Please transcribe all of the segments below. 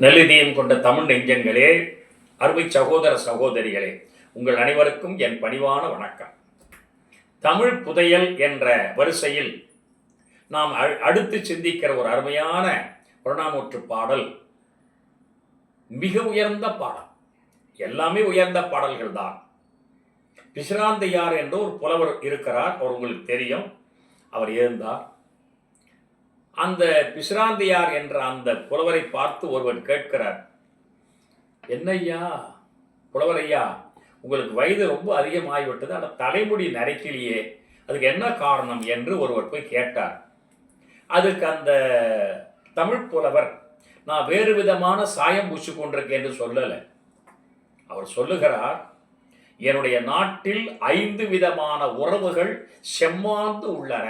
நல்லிதயம் கொண்ட தமிழ் நெஞ்சங்களே அருமை சகோதர சகோதரிகளே உங்கள் அனைவருக்கும் என் பணிவான வணக்கம். தமிழ் புதையல் என்ற வரிசையில் நாம் அ- அடுத்து சிந்திக்கிற ஒரு அருமையான புறநானூற்று பாடல் மிக உயர்ந்த பாடல். எல்லாமே உயர்ந்த பாடல்கள் தான். பிசிராந்தையார் என்ற ஒரு புலவர் இருக்கிறார் அவர் உங்களுக்கு தெரியும். அவர் இருந்தார் அந்த பிசிராந்தையார் என்ற அந்த புலவரை பார்த்து ஒருவர் கேட்கிறார் என்னய்யா புலவரையா உங்களுக்கு வயது ரொம்ப அதிகமாகிவிட்டது ஆனால் தலைமுடி நரைக்கலையே அதுக்கு என்ன காரணம்? என்று ஒருவர் போய் கேட்டார். அதுக்கு அந்த தமிழ் புலவர் நான் வேறு விதமான சாயம் பூச்சி கொண்டிருக்கேன் என்று சொல்லலை. அவர் சொல்லுகிறார் என்னுடைய நாட்டில் ஐந்து விதமான உறவுகள் செம்மாந்து உள்ளன.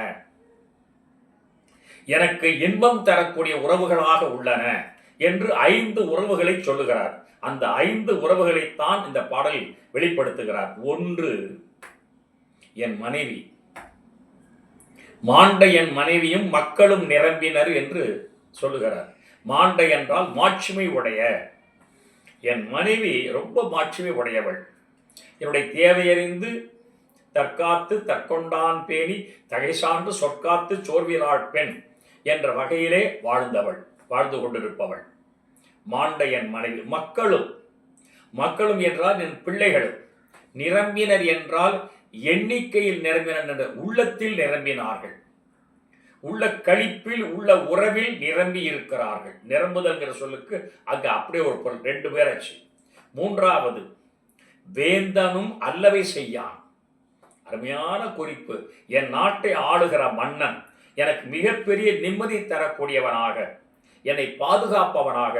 எனக்கு இன்பம் தரக்கூடிய உறவுகளாக உள்ளன என்று ஐந்து உறவுகளை சொல்லுகிறார். அந்த ஐந்து உறவுகளைத்தான் இந்த பாடலில் வெளிப்படுத்துகிறார். ஒன்று என் மனைவி. மாண்ட என் மனைவியும் மக்களும் நிரம்பினர் என்று சொல்லுகிறார். மாண்ட என்றால் மாட்சிமை உடைய. என் மனைவி ரொம்ப மாட்சிமை உடையவள். என்னுடைய தேவையறிந்து தற்காத்து தற்கொண்டான் பேணி தகைசான்று சொற்காத்து சோர்விலாள் பெண். என்ற வகையிலே வாழ்ந்தவள் வாழ்ந்து கொண்டிருப்பவள். மாண்ட என் மனைவி மக்களும் மக்களும் என்றால் என் பிள்ளைகளும் நிரம்பினர் என்றால் எண்ணிக்கையில் நிரம்பினர் என்ற உள்ளத்தில் நிரம்பினார்கள். உள்ள கழிப்பில் உள்ள உறவில் நிரம்பி இருக்கிறார்கள். நிரம்புதல்ங்கிற சொல்லுக்கு அங்கே அப்படியே ஒரு பொருள் ரெண்டு பேராச்சு. மூன்றாவது வேந்தனும் அல்லவை செய்யான். அருமையான குறிப்பு. என் நாட்டை ஆளுகிற மன்னன். எனக்கு மிகப்பெரிய நிம்மதி தரக்கூடியவனாக என்னை பாதுகாப்பவனாக.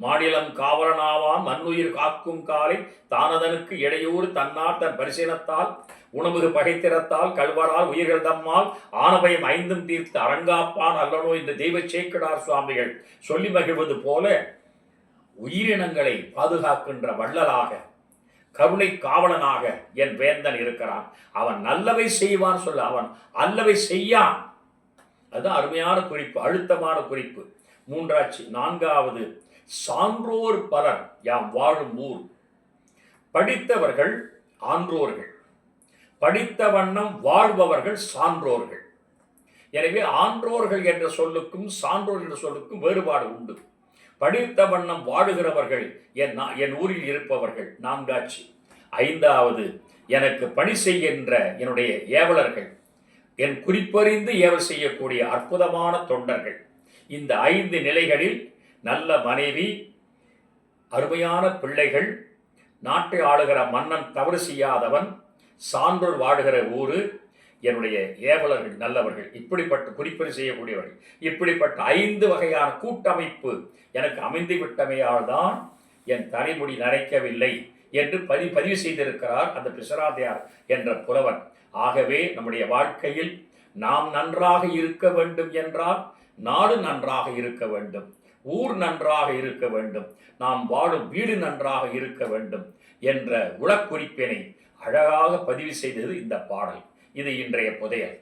மாநிலம் காவலனாவாம் மண்ணுயிர் காக்கும் காலை தானதனுக்கு இடையூறு தன்னார் தன் பரிசீலத்தால் உணவு பகைத்திறத்தால் கல்வரால் உயிர்கள் தம்மால் ஆனபயம் ஐந்தும் தீர்த்து அரங்காப்பான் அல்லனோ இந்த தெய்வ சேக்கடார் சுவாமிகள். சொல்லி மகிழ்வது போல உயிரினங்களை பாதுகாக்கின்ற வள்ளலாக கருணை காவலனாக என் வேந்தன் இருக்கிறான். அவன் நல்லவை செய்வான் சொல்ல அவன் அல்லவை செய்யான். அதுதான் அருமையான குறிப்பு அழுத்தமான குறிப்பு. மூன்றாச்சு நான்காவது சான்றோர் பலர் யாம் வாழும் ஊர். படித்தவர்கள் ஆன்றோர்கள். படித்த வண்ணம் வாழ்பவர்கள் சான்றோர்கள். எனவே ஆன்றோர்கள் என்ற சொல்லுக்கும் சான்றோர் என்ற சொல்லுக்கும் வேறுபாடு உண்டு. படித்த வண்ணம் வாழுகிறவர்கள் என் என் ஊரில் இருப்பவர்கள். நான்காச்சு ஐந்தாவது எனக்கு பணி செய்கின்ற என்னுடைய ஏவலர்கள். என் குறிப்பறிந்து ஏவ செய்யக்கூடிய அற்புதமான தொண்டர்கள். இந்த ஐந்து நிலைகளில் நல்ல மனைவி அருமையான பிள்ளைகள் நாட்டை ஆளுகிற மன்னன் தவறு செய்யாதவன் சான்றோர் வாழுகிற ஊரு என்னுடைய ஏவலர்கள் நல்லவர்கள் இப்படிப்பட்ட குறிப்பறி செய்யக்கூடியவர்கள் இப்படிப்பட்ட ஐந்து வகையான கூட்டமைப்பு எனக்கு அமைந்து விட்டமையால் தான் என் தலைமுடி நரைக்கவில்லை என்று பதி பதிவு செய்திருக்கிறார் அந்த பிசராதையார் என்ற புலவர் ஆகவே நம்முடைய வாழ்க்கையில் நாம் நன்றாக இருக்க வேண்டும் என்றால் நாடு நன்றாக இருக்க வேண்டும் ஊர் நன்றாக இருக்க வேண்டும் நாம் வாழும் வீடு நன்றாக இருக்க வேண்டும் என்ற உளக்குறிப்பினை அழகாக பதிவு செய்தது இந்த பாடல். இது இன்றைய புதையல்.